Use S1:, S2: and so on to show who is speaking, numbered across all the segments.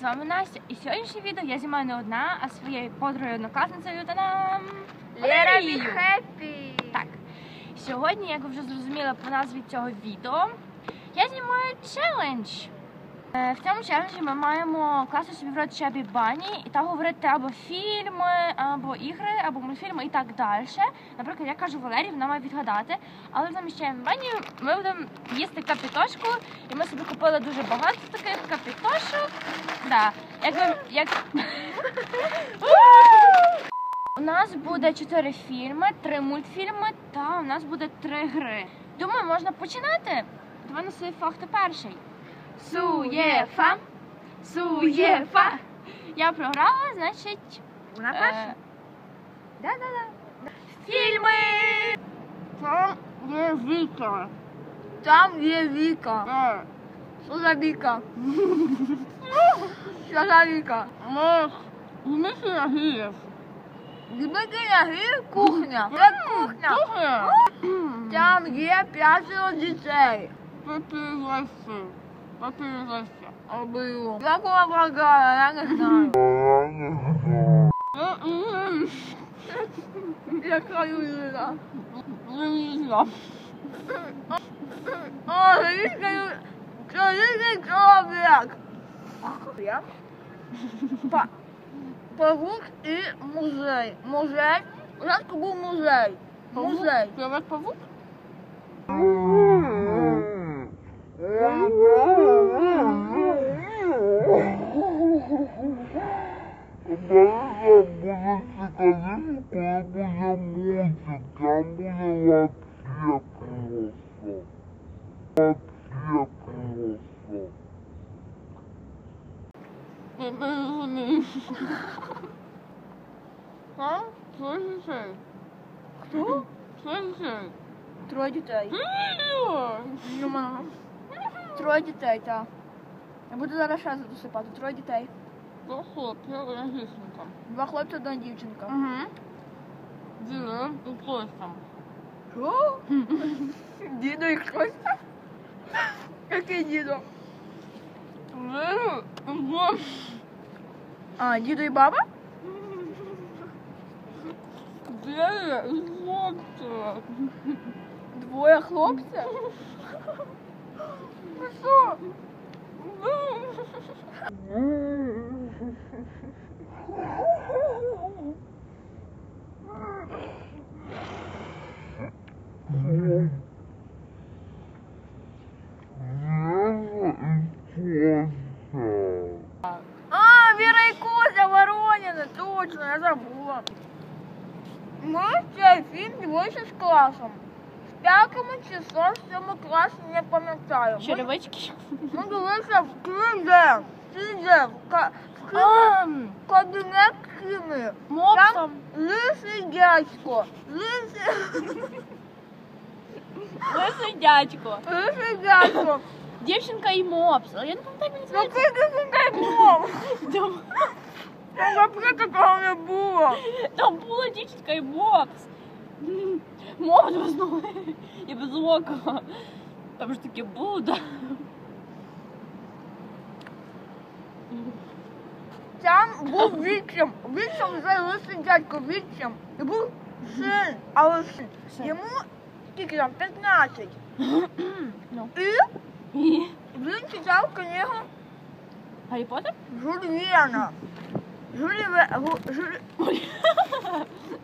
S1: з вами Настя. І сьогоднішнє відео я знімаю не одна, а своєю подругою однокласницею та нам
S2: Лера. Хеппі.
S1: Так. Сьогодні, як ви вже зрозуміли по назві цього відео, я знімаю челендж. Е, В цьому челенджі ми маємо класти собі в рот чебі бані і та говорити або фільми, або ігри, або мультфільми і так далі. Наприклад, я кажу Валерій, вона має відгадати, але в заміщаємо бані ми будемо їсти капітошку, і ми собі купили дуже багато таких капітошок. Да. Як ви як у нас буде чотири фільми, три мультфільми та у нас буде три гри. Думаю, можна починати. Давай на свої факти перший. Суєфа. Суєфа. Я програла, значить.
S2: Вона
S1: е,
S2: перша? Да-да-да.
S1: Фільми! Там є Віка.
S2: Там є Віка.
S1: Е,
S2: Що за Віка? Що за Віка?
S1: Мох. Дмитрий Агієв.
S2: Дмитрий Ягір кухня. Це кухня.
S1: Кухня.
S2: Там є п'ятеро дітей.
S1: papierosowca. Obyło.
S2: Jaką uwaga, ja nie znam. Ja nie znam.
S1: Jaka
S2: Julia? Julia. O, Julia, Julia, człowiek. Ja? Pa. Powód i muzej. Muzej? Rzadko był muzej.
S1: Muzej. Powód?
S3: Powód? Powód? Буде цікавіше, коли буде мультик, там буде вообще просто. Вообще просто.
S1: Я не розумію. А? Що ж це?
S2: Хто?
S1: Що ж це?
S2: Троє дітей.
S1: Ой.
S2: Ну, мама. Троє дітей, так. Я буду зараз ще досипати. Троє дітей.
S1: То хлопчик, одна дівчинка.
S2: Два хлопця, одна дівчинка.
S1: Угу. Діло і хтось там.
S2: Що? Дідо і хтось? Який дідо?
S1: Діло і хтось.
S2: А, дідо і баба?
S1: Діло і хлопчик.
S2: Двоє хлопця? Ну що? А, Віра і Козя Вороніна, точно, я забула. Ми цей фільм дивилися з класом. З п'ятим числом в цьому класі не пам'ятаю.
S1: Черевички.
S2: ми дивилися в. Киде, в, ка- в кабінет Кими.
S1: мопсом.
S2: Лисий дядько. Лисий,
S1: Лисий дядько.
S2: лисий дядько.
S1: Дівчинка і мопс. Але я не пам'ятаю, як
S2: Ну
S1: він
S2: ти не був.
S1: називається.
S2: Там взагалі такого не було.
S1: Там була дівчинка і мопс. Мопс без ноги і без ока. Там ж таке було, да?
S2: Там був вічим. Вічим вже лисий дядько, вічим. І був син, але син. Йому скільки там, 15.
S1: Ну.
S2: І він читав книгу
S1: Гаррі Поттер?
S2: Жюль-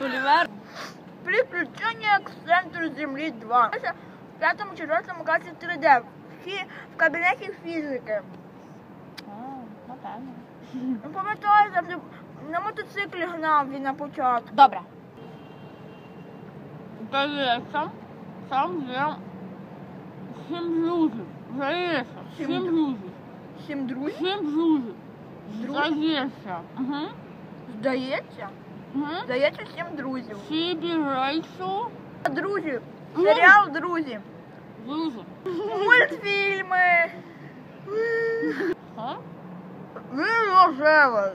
S1: Олівер.
S2: Приключения к центру Земли 2. В пятом четвертому класі 3D. В, в кабінеті фізики.
S1: А, напевно.
S2: Ну, пам'ятаю, завжди на мотоциклі гнав він на початку.
S1: Добре. Здається, там є сім друзів. Здається,
S2: Сім
S1: сім
S2: дру-
S1: друзів.
S2: Сім друзів?
S1: Сім друзів.
S2: Друзів?
S1: Здається. Угу.
S2: Здається.
S1: Угу.
S2: Здається, сім друзів.
S1: Фібі, Рейчел,
S2: Друзі.
S1: Ну.
S2: Серіал Друзі.
S1: друзі.
S2: Мультфільми.
S1: А?
S2: Він рожевий.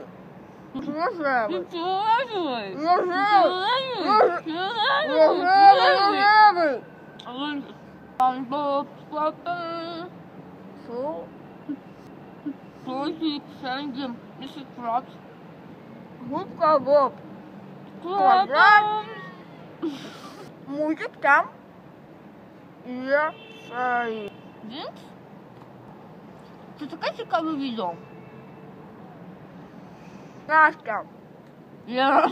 S2: Рожевий. Рожевий. Рожевий, рожевий.
S1: Плати.
S2: Що?
S1: Що Сенді, this is.
S2: Губка Боб.
S1: Квадрат.
S2: Мультик там. Є цей.
S1: Це таке цікаве відео.
S2: Настя.
S1: Я...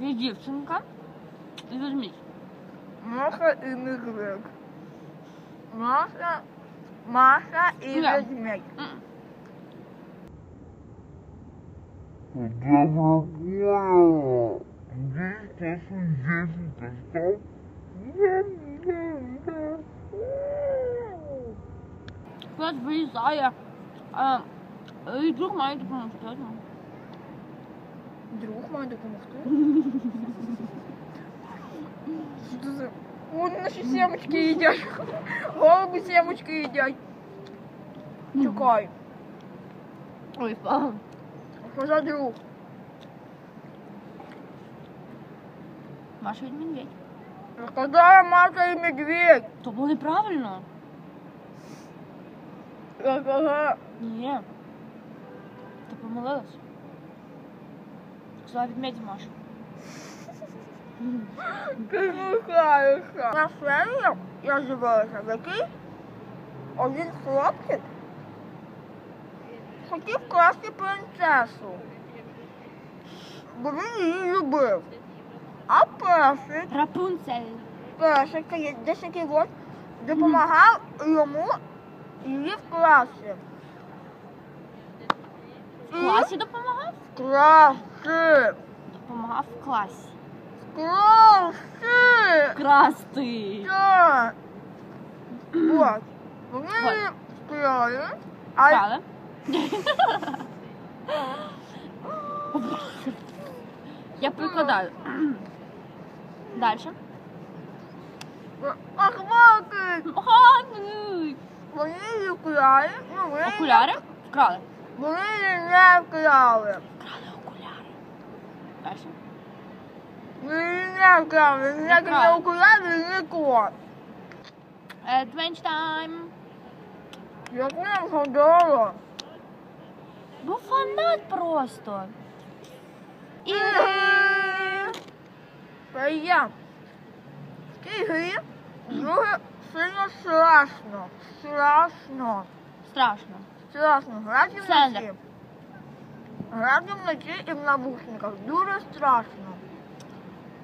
S1: Є дівчинка і ведмідь.
S2: Маша і Медведь. Маша, Маша і
S1: Ня.
S2: Ведмедь.
S1: М.
S3: Я поняла. Здесь тоже Джессика стал.
S1: Пес вилізає. А, і друг має допомогти. ну.
S2: Друг має допомогти. Що це за- Вон наші семечки їдять. Голуби семечки їдять. Чекай.
S1: Ой, па.
S2: Що за друг?
S1: Маша від медведь.
S2: Сказала Маша і Медведь.
S1: То було неправильно.
S2: Ага.
S1: Ні. Ти помилилась. Сказала ведмедь і Маша.
S2: Посміхаюся. На серію я дивилася, в якій один хлопчик хотів красти принцесу. Бо він її любив. А перший,
S1: Рапунцель.
S2: перший, який десь який допомагав йому її вкрасти.
S1: В класі допомагав?
S2: Красти!
S1: Допомагав в класі.
S2: Красти!
S1: Красти.
S2: Так. Вот. Вони її вкрали.
S1: Я прикладаю. Дальше.
S2: Ахмаки!
S1: Ганий.
S2: Вони вкрали, ну
S1: Окуляри? Вкрали.
S2: Вони не вкрали.
S1: Вкрали окуляри. Дальше.
S2: Вони не вкрали, ніякі не окуляри, ні кот.
S1: Adventure time.
S2: Як нам гадало.
S1: Бо фанат просто. І...
S2: Та я. В цій грі дуже сильно страшно. Страшно.
S1: Страшно.
S2: Страшно. Грати вночі. Грати вночі і в навушниках. Дуже страшно.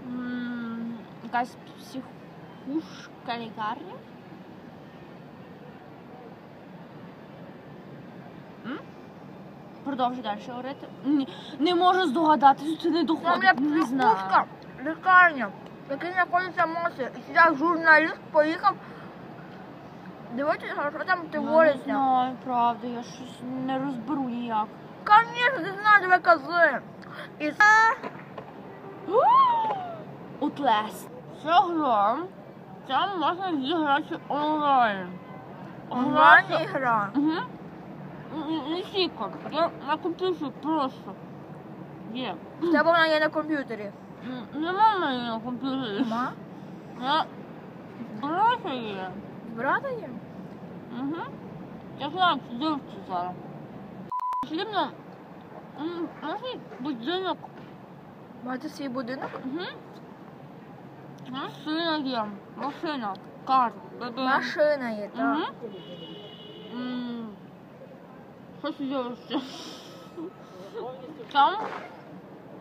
S1: М, Якась психушка лікарня. М? Продовжуй далі говорити. Ні, не можу здогадатися, це не
S2: Там
S1: доходить. Не знаю.
S2: психушка, лікарня, в якій знаходиться Мося. І сюди журналіст поїхав дивитися, що там
S1: Я не знаю, правда, я щось не розберу ніяк.
S2: Конечно, ти знаєш, ви кози. І це
S1: Утлес. Це гра. Там можна зіграти онлайн.
S2: онлайн гра.
S1: Угу. Не сіка. Я на комп'ютері просто. Є.
S2: В тебе вона є на комп'ютері.
S1: Нема в мене на комп'ютері.
S2: Ма?
S1: Я брата є.
S2: Брата є?
S1: Угу. Я знаю, що дивиться зараз. Потрібно м, може будинок.
S2: Мати свій будинок?
S1: Угу. Машина є. Машина. Кар. Бебе.
S2: Машина є, так.
S1: Угу. М, Що ще дивишся? Там,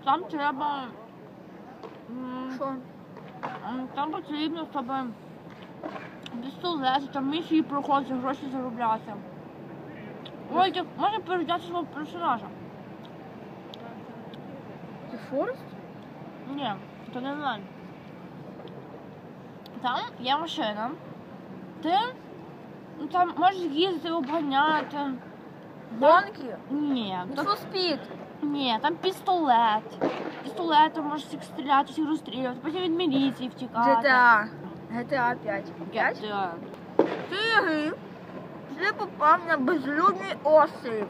S1: там треба. м,
S2: Що?
S1: Там щоб пістолети, там місії проходити, гроші заробляти. Ой, ти можна передати свого персонажа.
S2: Це Форест?
S1: Ні, то не онлайн. Там є машина. Ти ну, там можеш їздити, обганяти.
S2: Гонки?
S1: Ні,
S2: Ну,
S1: то,
S2: спід?
S1: ні, там пістолет. Пістолетом можеш всіх стріляти, всіх розстрілювати, потім від міліції втікати.
S2: GTA. GTA 5. 5?
S1: GTA.
S2: В цій грі ти попав на безлюдний острів.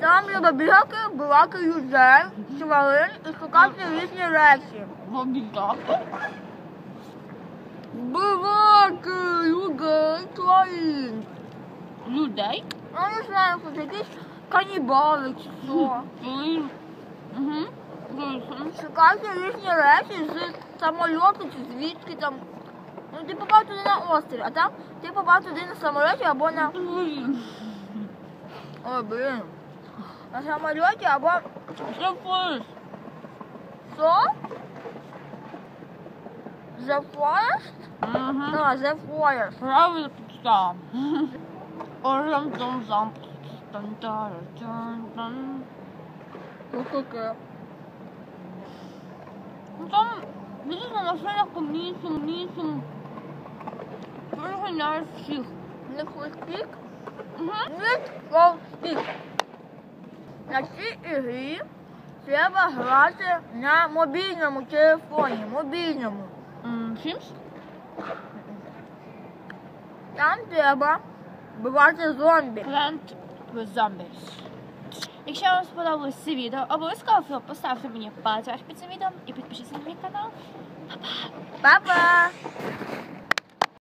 S2: Там бігати, вбивати людей, тварин і шукати різні речі.
S1: Бобігати?
S2: Вбивати людей, тварин.
S1: Людей?
S2: Ну, не знаю, хто якісь канібали чи що.
S1: Угу.
S2: Шукайте різні речі з самольоту чи звідки там. Ну ти попав туди на острів, а там ти попав туди на самольоті або на. Ой, блін. На самольоті або.
S1: Флеш?
S2: Що? The Forest?
S1: Угу.
S2: Так, The Forest.
S1: Правильно підстав. Орем там зам. Тан тан тан тан.
S2: Ну таке.
S1: Ну там видиш на машинах комісім, місім. Переганяють всіх.
S2: Не. Need. На цій ігрі треба грати на мобільному телефоні. Мобільному.
S1: Сімс?
S2: Там треба вбивати зомбі.
S1: Plant with Zombies. Якщо вам сподобалось це відео, обов'язково поставте мені палець вверх під цим відео і підпишіться на мій канал.
S2: Па-па!